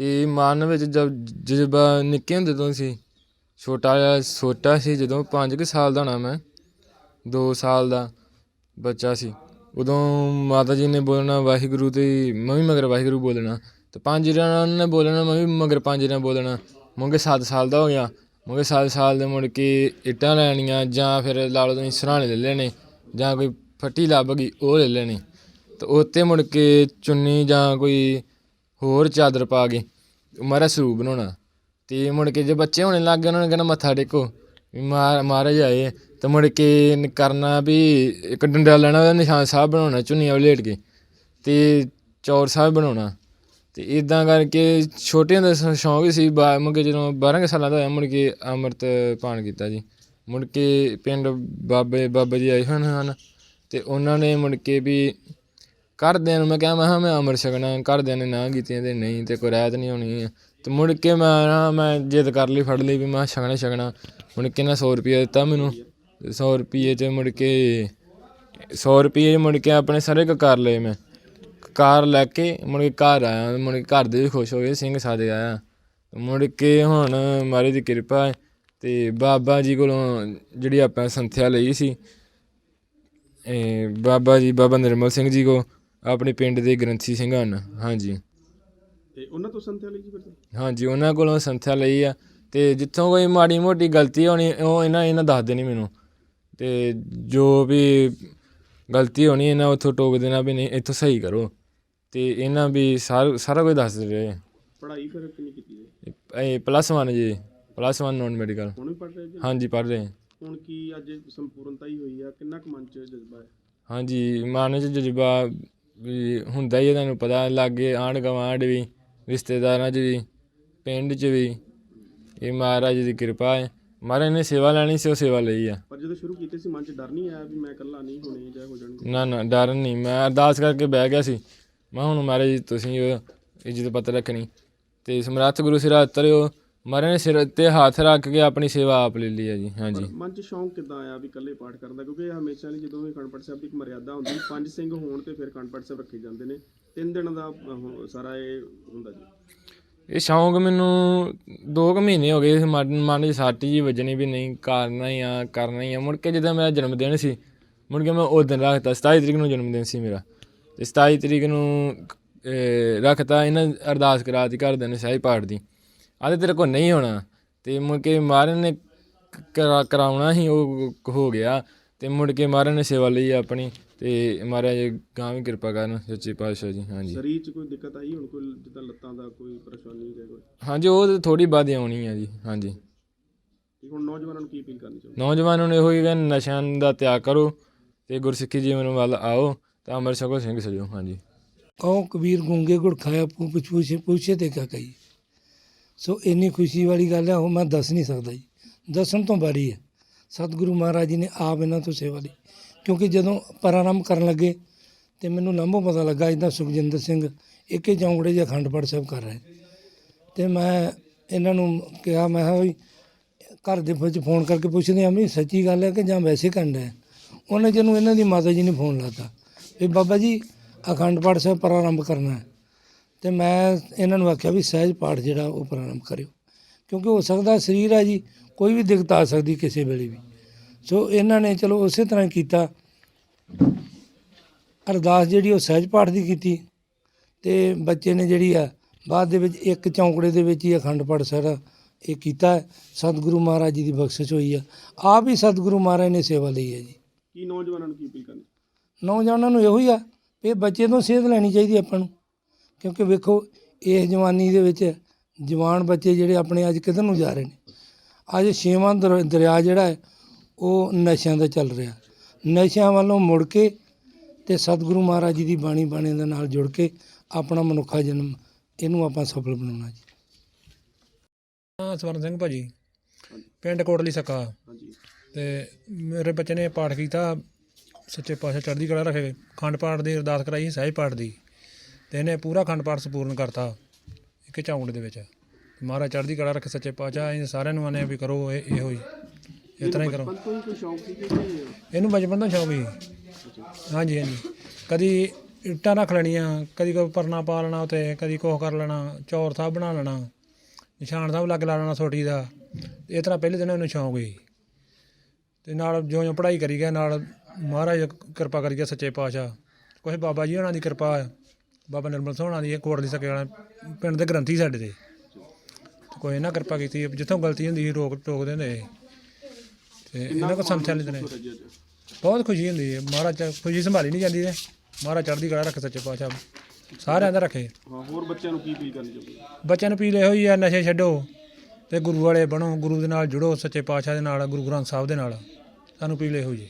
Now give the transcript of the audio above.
ਤੇ ਮਨ ਵਿੱਚ ਜਦ ਜਜ਼ਬਾ ਨਿੱਕੇ ਹੁੰਦੇ ਤੋਂ ਸੀ, ਛੋਟਾ ਜਿਹਾ ਛੋਟਾ ਸੀ ਜਦੋਂ 5 ਕੁ ਸਾਲ ਦਾ ਹੋਣਾ ਮੈਂ 2 ਸਾਲ ਦਾ ਬੱਚਾ ਸੀ, ਉਦੋਂ ਮਾਤਾ ਜੀ ਨੇ ਬੋਲਣਾ ਵਾਹਿਗੁਰੂ ਤੇ ਮੈਂ ਵੀ ਮਗਰ ਵਾਹਿਗੁਰੂ ਬੋਲਣਾ, ਤੇ ਪੰਜ ਜਣਾਂ ਨੇ ਬੋਲਣਾ ਮੈਂ ਵੀ ਮਗਰ ਪੰਜ ਜਣਾਂ ਬੋਲਣਾ ਮੁੰਗੇ 7 ਸਾਲ ਦਾ ਹੋ ਗਿਆ ਮੁੰਗੇ 7 ਸਾਲ ਦੇ ਮੁੜ ਕੇ ਇੱਟਾਂ ਲੈਣੀਆਂ ਜਾਂ ਫਿਰ ਲਾ ਲਓ ਤੁਸੀਂ ਸਰਾਣੇ ਲੈ ਲੈਣੇ ਜਾਂ ਕੋਈ ਫੱਟੀ ਲੱਭ ਗਈ ਉਹ ਲੈ ਲੈਣੀ, ਤੇ ਉੱਤੇ ਮੁੜ ਕੇ ਚੁੰਨੀ ਜਾਂ ਕੋਈ ਹੋਰ ਚਾਦਰ ਪਾ ਕੇ ਮਹਾਰਾਜ ਸਰੂਪ ਬਣਾਉਣਾ। ਅਤੇ ਮੁੜ ਕੇ ਜੇ ਬੱਚੇ ਹੋਣੇ ਲੱਗ ਗਏ, ਉਹਨਾਂ ਨੇ ਕਹਿਣਾ ਮੱਥਾ ਟੇਕੋ। ਵੀ ਮਹਾ- ਮਹਾਰਾਜ ਆਏ ਤੇ ਮੁੜ ਕੇ ਕਰਨਾ ਵੀ ਇੱਕ ਡੰਡਾ ਲੈਣਾ, ਉਹਦਾ ਨਿਸ਼ਾਨ ਸਾਹਿਬ ਬਣਾਉਣਾ ਚੁੰਨੀਆਂ ਵਲੇਟ ਕੇ। ਅਤੇ ਚੌਰ ਸਾਹਿਬ ਬਣਾਉਣਾ। ਅਤੇ ਇਦਾਂ ਕਰਕੇ ਛੋਟੇ ਹੁੰਦੇ ਸ- ਸ਼ੌਂਕ ਸੀ, ਬਾ, ਮੁੜ ਕੇ ਜਦੋਂ 12 ਕੁ ਸਾਲਾਂ ਦਾ ਹੋਇਆ, ਮੁੜ ਕੇ ਅੰਮ੍ਰਿਤ ਪਾਣ ਕੀਤਾ ਜੀ। ਮੁੜ ਕੇ ਪਿੰਡ ਬਾਬੇ, ਬਾਬਾ ਜੀ ਆਏ ਹੋਏ ਹਨ ਅਤੇ ਉਹਨਾਂ ਨੇ ਮੁੜ ਕੇ ਵੀ ਘਰਦਿਆਂ ਨੂੰ ਮੈਂ ਕਿਹਾ ਮੈਂ ਕਿਹਾ, ਮੈਂ ਅੰਮ੍ਰਿਤ ਛਕਣਾ, ਘਰਦਿਆਂ ਨੇ ਨਾ ਕੀਤੀਆਂ ਤੇ ਨਹੀਂ, ਤੇ ਕੋਈ ਰਹਿਤ ਨਹੀਂ ਹੋਣੀ ਹੈ ਤੇ ਮੁੜ ਕੇ ਮੈਂ ਨਾ, ਮੈਂ ਜਿੱਦ ਕਰ ਲਈ, ਫੜ ਲਈ ਵੀ ਮੈਂ ਛਕਣਾ ਹੀ ਛਕਣਾ। ਮੁੜ ਕੇ ਨਾ 100 ਰੁਪਏ ਦਿੱਤਾ ਮੈਨੂੰ। 100 ਰੁਪਏ ਚ ਮੁੜ ਕੇ 100 ਰੁਪਏ ਮੁੜ ਕੇ ਆਪਣੇ ਸਾਰੇ ਕਰ ਲਏ ਮੈਂ। ਕਾਰ ਲੈ ਕੇ ਮੁੜ ਕੇ ਘਰ ਆਇਆ, ਮੁੜ ਕੇ ਘਰ ਦੇ ਵੀ ਖੁਸ਼ ਹੋ ਗਏ, ਸਿੰਘ ਸਾਦੇ ਆਇਆ। ਮੁੜ ਕੇ ਹੁਣ ਮਹਾਰਾਜ ਦੀ ਕਿਰਪਾ ਹੈ, ਤੇ ਬਾਬਾ ਜੀ ਕੋਲੋਂ ਜਿਹੜੀ ਆਪਾਂ ਸੰਥਿਆ ਲਈ ਸੀ, ਇਹ ਬਾਬਾ ਜੀ, ਬਾਬਾ ਨਿਰਮਲ ਸਿੰਘ ਜੀ ਕੋ ਆਪਣੇ ਪਿੰਡ ਦੇ ਗ੍ਰੰਥੀ ਸਿੰਘ ਹਨ ਹਾਂਜੀ। ਤੇ ਉਹਨਾਂ ਤੋਂ ਸੰਥਿਆ ਲਈ ਜੀ ਫਿਰ ਤੁਸੀਂ? ਹਾਂਜੀ ਉਹਨਾਂ ਕੋਲੋਂ ਸੰਥਿਆ ਲਈ ਆ। ਤੇ ਜਿੱਥੋਂ ਕੋਈ ਮਾੜੀ ਮੋਟੀ ਗਲਤੀ ਹੋਣੀ ਉਹ ਇਹਨਾਂ ਇਹਨਾਂ ਦੱਸ ਦੇਣੀ ਮੈਨੂੰ। ਤੇ ਜੋ ਵੀ ਗਲਤੀ ਹੋਣੀ ਇਹਨਾਂ ਉੱਥੋਂ ਟੋਕ ਦੇਣਾ ਵੀ ਨਹੀਂ ਇੱਥੋਂ ਸਹੀ ਕਰੋ। ਤੇ ਇਹਨਾਂ ਵੀ ਸਾਰ ਸਾਰਾ ਕੁਝ ਦੱਸ ਰਹੇ ਪੜ੍ਹਾਈ ਫਿਰ ਕਿੰਨੀ ਕੀਤੀ ਜੀ ਇਹ ਪਲੱਸ 1 ਜੀ ਪਲੱਸ 1 ਨੋਨ ਮੈਡੀਕਲ ਹੁਣ ਵੀ ਪੜ੍ਹ ਰਹੇ ਜੀ? ਹਾਂਜੀ ਪੜ੍ਹ ਰਹੇ। ਹੁਣ ਕੀ ਅੱਜ ਸੰਪੂਰਨਤਾ ਹੀ ਹੋਈ ਆ? ਕਿੰਨਾ ਕੁ ਮਨ ਚ ਜਜ਼ਬਾ ਹੈ? ਹਾਂਜੀ ਮਨ ਚ ਜਜ਼ਬਾ ਵੀ ਹੁੰਦਾ ਹੀ ਹੈ ਤੁਹਾਨੂੰ ਪਤਾ ਲੱਗੇ ਆਂਢ ਗੁਆਂਢ ਵੀ ਰਿਸ਼ਤੇਦਾਰਾਂ 'ਚ ਵੀ ਪਿੰਡ 'ਚ ਵੀ। ਇਹ ਮਹਾਰਾਜ ਦੀ ਕਿਰਪਾ ਹੈ। ਮਹਾਰਾਜ ਨੇ ਸੇਵਾ ਲੈਣੀ ਸੀ ਉਹ ਸੇਵਾ ਲਈ ਆ। ਪਰ ਜਦੋਂ ਸ਼ੁਰੂ ਕੀਤੇ ਸੀ ਮਨ ਚ ਡਰ ਨਹੀਂ ਆਇਆ ਵੀ ਮੈਂ ਇਕੱਲਾ ਨਹੀਂ ਹੋਣੇ ਜਾਂ ਹੋ ਜਾਣਗੇ? ਨਾ ਨਾ ਡਰ ਨਹੀਂ। ਮੈਂ ਅਰਦਾਸ ਕਰਕੇ ਬਹਿ ਗਿਆ ਸੀ। ਮੈਂ ਹੁਣ ਮਹਾਰਾਜ ਜੀ ਤੁਸੀਂ ਉਹ ਇੱਜ਼ਤ ਪਤ ਰੱਖਣੀ। ਤੇ ਸਮਰੱਥ ਗੁਰੂ ਸਿਰ ਉਤਰਿਓ ਮਹਾਰਾਜ ਨੇ ਸਿਰ ਉੱਤੇ ਹੱਥ ਰੱਖ ਕੇ ਆਪਣੀ ਸੇਵਾ ਆਪ ਲੈ ਲਈ ਹੈ ਜੀ ਹਾਂਜੀ ਪਰ ਮਨ ਚ ਸ਼ੌਂਕ ਕਿੱਦਾਂ ਆਇਆ ਵੀ ਇਕੱਲੇ ਪਾਠ ਕਰਨ ਦਾ? ਕਿਉਂਕਿ ਇਹ ਹਮੇਸ਼ਾ ਲਈ ਜਦੋਂ ਵੀ ਅਖੰਡ ਪਾਠ ਸਾਹਿਬ ਦੀ ਇੱਕ ਮਰਿਆਦਾ ਹੁੰਦੀ ਪੰਜ ਸਿੰਘ ਹੋਣ ਤੇ ਫਿਰ ਅਖੰਡ ਪਾਠ ਸਾਹਿਬ ਰੱਖੇ ਜਾਂਦੇ ਨੇ। ਤਿੰਨ ਦਿਨ ਦਾ ਉਹ ਸਾਰਾ ਇਹ ਹੁੰਦਾ ਜੀ। ਇਹ ਸ਼ੌਂਕ ਮੈਨੂੰ 2 ਕੁ ਮਹੀਨੇ ਹੋ ਗਏ ਸੀ ਮਨ ਮਨ 'ਚ ਸੱਟ ਜੀ ਵੱਜਣੀ ਵੀ ਨਹੀਂ ਕਰਨਾ ਹੀ ਆ ਕਰਨਾ ਹੀ ਆ। ਮੁੜ ਕੇ ਜਦੋਂ ਮੇਰਾ ਜਨਮ ਦਿਨ ਸੀ ਮੁੜ ਕੇ ਮੈਂ ਉਹ ਦਿਨ ਰੱਖਤਾ 27 ਤਰੀਕ ਨੂੰ ਜਨਮ ਦਿਨ ਸੀ ਮੇਰਾ। ਤੇ 27 ਤਰੀਕ ਨੂੰ ਅਹ, ਰੱਖਤਾ ਇਹਨਾਂ ਅਰਦਾਸ ਕਰਾਤੀ ਘਰਦਿਆਂ ਨੇ ਸਹਿਜ ਪਾਠ ਦੀ। ਆਦੇ ਤੇਰੇ ਕੋਲ ਨਹੀਂ ਹੋਣਾ। ਤੇ ਮੁੜ ਕੇ ਮਹਾਰਾਜ ਨੇ ਕਰਾ- ਕਰਾਉਣਾ ਹੀ ਉਹ ਹੋ ਗਿਆ। ਤੇ ਮੁੜ ਕੇ ਮਹਾਰਾਜ ਨੇ ਸੇਵਾ ਲਈ ਆਪਣੀ। ਤੇ ਮਹਾਰਾਜ ਗਾਂ ਵੀ ਕਿਰਪਾ ਕਰਨ ਸੱਚੇ ਪਾਤਸ਼ਾਹ ਜੀ ਹਾਂਜੀ। ਸਰੀਰ ਚ ਕੋਈ ਦਿੱਕਤ ਆਈ ਹੁਣ ਕੋਈ ਜਿੱਦਾਂ ਲੱਤਾਂ ਦਾ ਕੋਈ ਪਰੇਸ਼ਾਨੀ ਜਾਂ ਕੋਈ? ਹਾਂਜੀ ਉਹ ਥੋੜੀ ਬਾਅਦ ਆਉਣੀ ਆ ਜੀ ਹਾਂਜੀ। ਤੇ ਹੁਣ ਨੌਜਵਾਨਾਂ ਨੂੰ ਕੀ ਅਪੀਲ ਕਰਨੀ ਚਾਹੁੰਦੇ? ਨੌਜਵਾਨਾਂ ਨੂੰ ਇਹੋ ਹੀ ਕਿ ਨਸ਼ਿਆਂ ਦਾ ਤਿਆਗ ਕਰੋ ਤੇ ਗੁਰਸਿੱਖੀ ਜੀਵਨ ਵੱਲ ਆਓ ਤਾਂ ਅੰਮ੍ਰਿਤ ਛਕੋ ਸਿੰਘ ਸਜੋ ਹਾਂਜੀ। ਕਹੋ ਕਬੀਰ ਗੂੰਗੇ ਗੁੜ ਖਾਇਆ ਪੂ ਪੁੱਛ ਪੁੱਛੇ ਪੁੱਛੇ ਤੇ ਕਾ ਕਹੀ ਸੋ ਇੰਨੀ ਖੁਸ਼ੀ ਵਾਲੀ ਗੱਲ ਹੈ, ਉਹ ਮੈਂ ਦੱਸ ਨਹੀਂ ਸਕਦਾ ਜੀ। ਦੱਸਣ ਤੋਂ ਬਾਰੀ ਹੈ। ਸਤਿਗੁਰੂ ਮਹਾਰਾਜ ਜੀ ਨੇ ਆਪ ਇਹਨਾਂ ਤੋਂ ਸੇਵਾ ਲਈ। ਕਿਉਂਕਿ ਜਦੋਂ ਪ੍ਰਾਰੰਭ ਕਰਨ ਲੱਗੇ ਤੇ ਮੈਨੂੰ ਲੰਬੋ ਪਤਾ ਲੱਗਾ ਇਦਾਂ ਸੁਖਜਿੰਦਰ ਸਿੰਘ, ਇੱਕੇ ਚੌਂਕੜੇ ਜਿਹਾ ਅਖੰਡ ਪਾਠ ਸਾਹਿਬ ਕਰ ਰਹੇ ਤੇ ਮੈਂ ਇਹਨਾਂ ਨੂੰ ਕਿਹਾ, ਮੈਂ ਕਿਹਾ ਵੀ ਘਰ ਦੇ ਵਿੱਚ ਫੋਨ ਕਰਕੇ ਪੁੱਛਦੇ ਆ ਵੀ ਸੱਚੀ ਗੱਲ ਹੈ ਕਿ ਜਾਂ ਵੈਸੇ ਕਰਨਾ ਹੈ? ਉਹਨੇ ਜਿਹਨੂੰ ਇਹਨਾਂ ਦੀ ਮਾਤਾ ਜੀ ਨੇ ਫੋਨ ਲਾਤਾ ਵੀ ਬਾਬਾ ਜੀ, ਅਖੰਡ ਪਾਠ ਸਾਹਿਬ ਪ੍ਰਾਰੰਭ ਕਰਨਾ ਹੈ। ਤੇ ਮੈਂ ਇਹਨਾਂ ਨੂੰ ਆਖਿਆ ਵੀ ਸਹਿਜ ਪਾਠ ਜਿਹੜਾ ਉਹ ਪ੍ਰਾਰੰਭ ਕਰਿਓ। ਕਿਉਂਕਿ ਹੋ ਸਕਦਾ ਸਰੀਰ ਹੈ ਜੀ ਕੋਈ ਵੀ ਦਿੱਕਤ ਆ ਸਕਦੀ ਕਿਸੇ ਵੇਲੇ ਵੀ। ਸੋ ਇਹਨਾਂ ਨੇ ਚਲੋ ਉਸੇ ਤਰ੍ਹਾਂ ਕੀਤਾ। ਅਰਦਾਸ ਜਿਹੜੀ ਉਹ ਸਹਿਜ ਪਾਠ ਦੀ ਕੀਤੀ। ਤੇ ਬੱਚੇ ਨੇ ਜਿਹੜੀ ਆ ਬਾਅਦ ਦੇ ਵਿੱਚ ਇੱਕ ਚੌਂਕੜੇ ਦੇ ਵਿੱਚ ਹੀ ਅਖੰਡ ਪਾਠ ਸਾਰਾ ਇਹ ਕੀਤਾ। ਸਤਿਗੁਰੂ ਮਹਾਰਾਜ ਜੀ ਦੀ ਬਖਸ਼ਿਸ਼ ਹੋਈ ਆ। ਆਪ ਹੀ ਸਤਿਗੁਰੂ ਮਹਾਰਾਜ ਨੇ ਸੇਵਾ ਲਈ ਹੈ ਜੀ। ਕੀ ਨੌਜਵਾਨਾਂ ਨੂੰ ਕੀ ਅਪੀਲ ਕਰਨੀ? ਨੌਜਵਾਨਾਂ ਨੂੰ ਇਹੋ ਹੀ ਆ ਵੀ ਇਹ ਬੱਚੇ ਤੋਂ ਸੇਧ ਲੈਣੀ ਚਾਹੀਦੀ ਆਪਾਂ ਨੂੰ। ਕਿਉਂਕਿ ਵੇਖੋ ਇਸ ਜਵਾਨੀ ਦੇ ਵਿੱਚ ਜਵਾਨ ਬੱਚੇ ਜਿਹੜੇ ਆਪਣੇ ਅੱਜ ਕਿੱਧਰ ਨੂੰ ਜਾ ਰਹੇ ਨੇ? ਅੱਜ ਛੇਵਾਂ ਦਰ- ਦਰਿਆ ਜਿਹੜਾ ਹੈ ਉਹ ਨਸ਼ਿਆਂ ਦਾ ਚੱਲ ਰਿਹਾ। ਨਸ਼ਿਆਂ ਵੱਲੋਂ ਮੁੜ ਕੇ ਤੇ ਸਤਿਗੁਰੂ ਮਹਾਰਾਜ ਜੀ ਦੀ ਬਾਣੀ ਬਾਣੇ ਦੇ ਨਾਲ ਜੁੜ ਕੇ ਆਪਣਾ ਮਨੁੱਖਾ ਜਨਮ ਇਹਨੂੰ ਆਪਾਂ ਸਫਲ ਬਣਾਉਣਾ ਜੀ। ਹਾਂ ਸਵਰਨ ਸਿੰਘ ਭਾਜੀ ਪਿੰਡ ਕੋਟਲੀ ਸਕਾ। ਹਾਂਜੀ। ਤੇ ਮੇਰੇ ਬੱਚੇ ਨੇ ਪਾਠ ਕੀਤਾ ਸੱਚੇ ਪਾਤਸ਼ਾਹ ਚੜ੍ਹਦੀ ਕਲਾ ਰੱਖੇ ਖੰਡ ਪਾਠ ਦੀ ਅਰਦਾਸ ਕਰਾਈ ਸਹਿਜ ਪਾਠ ਦੀ। ਤੇ ਇਹਨੇ ਪੂਰਾ ਖੰਡ ਪਾਠ ਸੰਪੂਰਨ ਕਰਤਾ ਇੱਕ ਝਾਉਂਡ ਦੇ ਵਿੱਚ। ਮਹਾਰਾਜ ਚੜ੍ਹਦੀ ਕਲਾ ਰੱਖੇ ਸੱਚੇ ਪਾਤਸ਼ਾਹ ਅਸੀਂ ਸਾਰਿਆਂ ਨੂੰ ਆਨੇ ਵੀ ਕਰੋ ਇਹ ਇਹੋ ਹੀ। ਇਸ ਤਰ੍ਹਾਂ ਹੀ ਕਰੋ। ਕੋਈ? ਇਹਨੂੰ ਬਚਪਨ ਤੋਂ ਸ਼ੌਕ ਸੀ। ਹਾਂਜੀ ਹਾਂਜੀ। ਕਦੀ ਇੱਟਾਂ ਰੱਖ ਲੈਣੀਆਂ ਕਦੀ ਕੋਈ ਪਰਨਾ ਪਾ ਲੈਣਾ ਉਤੇ ਕਦੀ ਕੁਛ ਕਰ ਲੈਣਾ ਚੌਰ ਸਾਹਿਬ ਬਣਾ ਲੈਣਾ ਨਿਸ਼ਾਨ ਸਾਹਿਬ ਲੱਗ ਲਾ ਲੈਣਾ ਸੋਟੀ ਦਾ। ਇਹ ਤਰ੍ਹਾਂ ਪਹਿਲੇ ਦਿਨ ਉਹਨੂੰ ਸ਼ੌਂਕ ਸੀ। ਤੇ ਨਾਲ ਜਿਉਂ ਜਿਉਂ ਪੜ੍ਹਾਈ ਕਰੀ ਗਿਆ ਨਾਲ ਮਹਾਰਾਜ ਕਿਰਪਾ ਕਰੀ ਗਿਆ ਸੱਚੇ ਪਾਤਸ਼ਾਹ। ਕੁਛ ਬਾਬਾ ਜੀ ਹੋਣਾ ਦੀ ਕਿਰਪਾ ਹੈ। ਬਾਬਾ ਨਿਰਮਲ ਸਿੰਘ ਹੋਣਾ ਦੀ ਇਹ ਕੋਟਲੀ ਸਕੇ ਵਾਲਾ ਪਿੰਡ ਦੇ ਗ੍ਰੰਥੀ ਸਾਡੇ ਤੇ ਕੋਈ ਇਹਨਾਂ ਕਿਰਪਾ ਕੀਤੀ ਜਿੱਥੋਂ ਗਲਤੀ ਹੁੰਦੀ ਸੀ ਰੋਕ ਟੋਕ ਦਿੰਦੇ ਸੀ। ਤੇ ਇਹਨਾਂ ਕੋ ਲੈਂਦੇ ਨੇ ਬਹੁਤ ਖੁਸ਼ੀ ਹੁੰਦੀ ਹੈ। ਮਹਾਰਾਜ ਖੁਸ਼ੀ ਸੰਭਾਲੀ ਨਹੀਂ ਜਾਂਦੀ ਤੇ ਮਹਾਰਾਜ ਚੜ੍ਹਦੀ ਕਲਾ ਰੱਖੇ ਸੱਚੇ ਪਾਤਸ਼ਾਹ। ਸਾਰਿਆਂ ਦਾ ਰੱਖੇ। ਹਾਂ ਹੋਰ ਬੱਚਿਆਂ ਨੂੰ ਕੀ ਅਪੀਲ ਕਰਨੀ ਚਾਹੁੰਦੇ ਹੋ? ਬੱਚਿਆਂ ਨੂੰ ਪੀਲ ਇਹੋ ਹੀ ਆ ਨਸ਼ੇ ਛੱਡੋ ਤੇ ਗੁਰੂ ਵਾਲੇ ਬਣੋ ਗੁਰੂ ਦੇ ਨਾਲ ਜੁੜੋ ਸੱਚੇ ਪਾਤਸ਼ਾਹ ਦੇ ਨਾਲ ਗੁਰੂ ਗ੍ਰੰਥ ਸਾਹਿਬ ਦੇ ਨਾਲ। ਸਾਨੂੰ ਪੀਲ ਇਹੋ ਜੀ